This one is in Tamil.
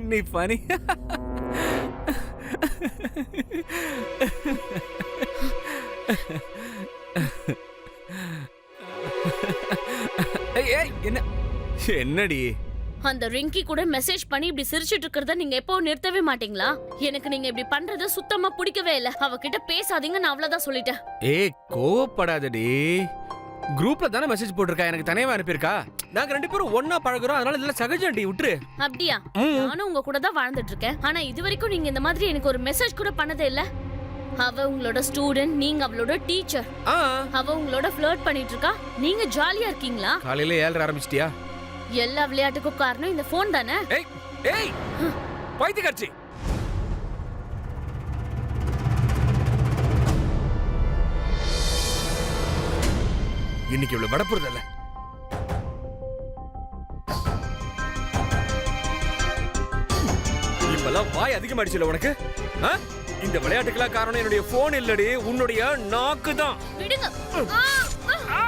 நீ ஏய், என்ன? என்னடி? அந்த ரிங்கி கூட மெசேஜ் பண்ணி இப்படி சிரிச்சிட்டு இருக்கிறத நீங்க எப்போ நிறுத்தவே மாட்டீங்களா? எனக்கு நீங்க இப்படி பண்றது சுத்தமா பிடிக்கவே இல்ல. அவகிட்ட பேசாதீங்க நான் அவ்வளவுதான் சொல்லிட்டேன். ஏய் கோவப்படாதடி. குரூப்ல தானே மெசேஜ் போட்டிருக்கா? எனக்கு தனியாக அனுப்பியிருக்கா? நாங்க ரெண்டு பேரும் ஒண்ணா பழகுறோம். அதனால இதெல்லாம் சகஜம்டி விட்டுரு. அப்படியா. நானும் உங்க கூட தான் வாழ்ந்துட்டு இருக்கேன் ஆனா இது வரைக்கும் நீங்க இந்த மாதிரி எனக்கு ஒரு மெசேஜ் கூட பண்ணதே இல்ல. அவ உங்களோட ஸ்டூடெண்ட் நீங்க அவளோட டீச்சர் அவ உங்களோட ஃபிளர்ட் பண்ணிட்டு இருக்கா நீங்க ஜாலியா இருக்கீங்களா? காலையில ஏழரை ஆரம்பிச்சிட்டியா? எல்லா விளையாட்டுக்கும் காரணம் இந்த ஃபோன் தானே? ஏய் ஏய்! பைத்தியக்காரச்சி! இன்னைக்கு இவ்வளவு வடப்புறது இல்ல இப்பெல்லாம் வாய் அதிகமாயிடுச்சுல உனக்கு? இந்த விளையாட்டுக்கெல்லாம் காரணம் என்னுடைய போன் இல்லடி உன்னுடைய நாக்கு தான் விடுங்க ஆ, ஆ.